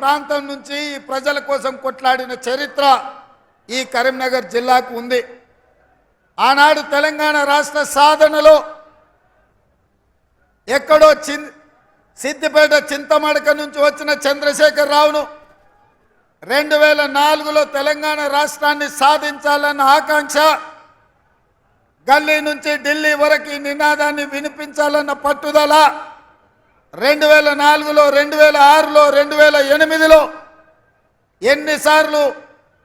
ప్రాంతం నుంచి ఈ ప్రజల కోసం కొట్లాడిన చరిత్ర ఈ కరీంనగర్ జిల్లాకు ఉంది. ఆనాడు తెలంగాణ రాష్ట్ర సాధనలో ఎక్కడో చిన్ సిద్దిపేట చింతమడక నుంచి వచ్చిన చంద్రశేఖర్ రావును రెండు వేల నాలుగులో తెలంగాణ రాష్ట్రాన్ని సాధించాలన్న ఆకాంక్ష గల్లీ నుంచి ఢిల్లీ వరకు ఈ నినాదాన్ని వినిపించాలన్న పట్టుదల రెండు వేల నాలుగులో రెండు వేల ఆరులో రెండు వేల ఎనిమిదిలో ఎన్నిసార్లు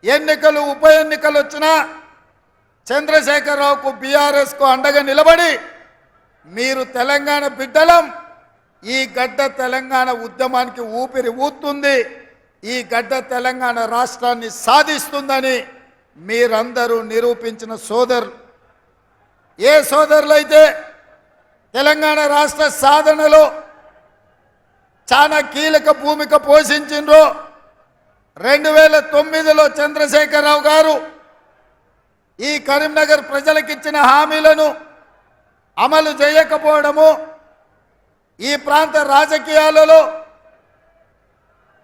ఎన్నికలు ఉప ఎన్నికలు వచ్చినా చంద్రశేఖరరావుకు బీఆర్ఎస్కు అండగా నిలబడి మీరు తెలంగాణ బిడ్డలం. ఈ గడ్డ తెలంగాణ ఉద్యమానికి ఊపిరి ఊతుంది ఈ గడ్డ తెలంగాణ రాష్ట్రాన్ని సాధిస్తుందని మీరందరూ నిరూపించిన సోదరులు. ఏ సోదరులైతే తెలంగాణ రాష్ట్ర సాధనలో చాలా కీలక భూమిక పోషించిండ్రు. రెండు వేల తొమ్మిదిలో చంద్రశేఖరరావు గారు ఈ కరీంనగర్ ప్రజలకిచ్చిన హామీలను అమలు చేయకపోవడము ఈ ప్రాంత రాజకీయాలలో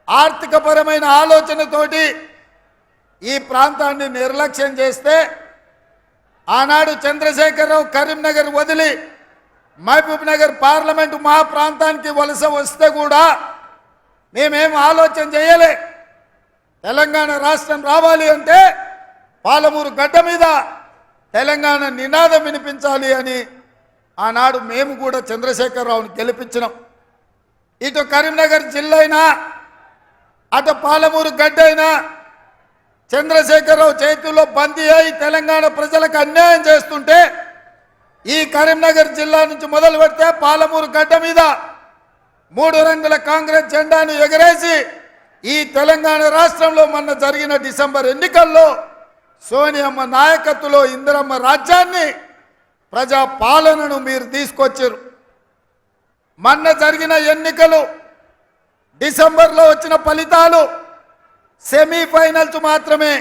ఆర్థికపరమైన ఆలోచనతోటి ఈ ప్రాంతాన్ని నిర్లక్ష్యం చేస్తే ఆనాడు చంద్రశేఖరరావు కరీంనగర్ వదిలి మహబూబ్ నగర్ పార్లమెంటు మా ప్రాంతానికి వలస వస్తే కూడా మేమేం ఆలోచన చేయలే. తెలంగాణ రాష్ట్రం రావాలి అంటే పాలమూరు గడ్డ మీద తెలంగాణ నినాదం వినిపించాలి అని ఆనాడు మేము కూడా చంద్రశేఖరరావును గెలిపించినాం. ఇటు కరీంనగర్ జిల్లా అయినా అటు పాలమూరు గడ్డ అయినా చంద్రశేఖరరావు చేతుల్లో బందీ అయి తెలంగాణ ప్రజలకు అన్యాయం చేస్తుంటే ఈ కరీంనగర్ జిల్లా నుంచి మొదలు పెడితే పాలమూరు గడ్డ మీద మూడు రంగుల కాంగ్రెస్ జెండాను ఎగరేసి ఈ తెలంగాణ రాష్ట్రంలో మొన్న జరిగిన డిసెంబర్ ఎన్నికల్లో సోనియమ్మ నాయకత్వంలో ఇందిరమ్మ రాజ్యాన్ని ప్రజా పాలనను మీరు తీసుకొచ్చారు. మొన్న జరిగిన ఎన్నికలు డిసెంబర్లో వచ్చిన ఫలితాలు సెమీఫైనల్స్ మాత్రమే.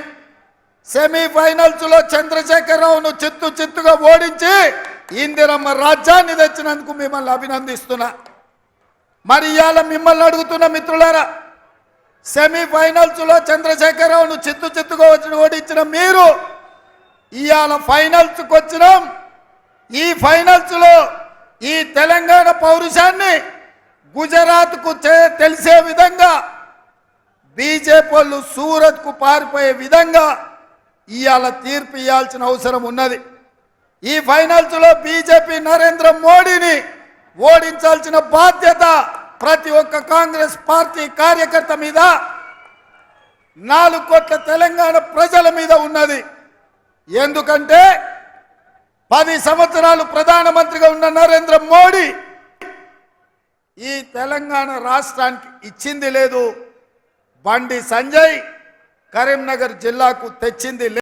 సెమీఫైనల్స్లో చంద్రశేఖరరావును చిత్తు చిత్తుగా ఓడించి ఇందిరమ్మ రాజ్యాన్ని తెచ్చినందుకు మిమ్మల్ని అభినందిస్తున్నా. మరి ఇవాళ మిమ్మల్ని అడుగుతున్న మిత్రులారా సెమీఫైనల్స్లో చంద్రశేఖరరావును చిత్తు చిత్తుగా వచ్చి ఓడించిన మీరు ఇవాళ ఫైనల్స్కి వచ్చినాం. ఈ ఫైనల్స్లో ఈ తెలంగాణ పౌరుషాన్ని గుజరాత్కు చే- తెలిసే విధంగా బీజేపీ వాళ్ళు సూరత్కు పారిపోయే విధంగా ఇవాళ తీర్పు ఇవ్వాల్సిన అవసరం ఉన్నది. ఈ ఫైనల్స్లో బీజేపీ నరేంద్ర మోడీని ఓడించాల్సిన బాధ్యత ప్రతి ఒక్క కాంగ్రెస్ పార్టీ కార్యకర్త మీద నాలుగు కోట్ల తెలంగాణ ప్రజల మీద ఉన్నది. ఎందుకంటే పది సంవత్సరాలు ప్రధానమంత్రిగా ఉన్న నరేంద్ర మోడీ ఈ తెలంగాణ రాష్ట్రానికి ఇచ్చింది లేదు. బండి సంజయ్ కరీంనగర్ జిల్లాకు తెచ్చింది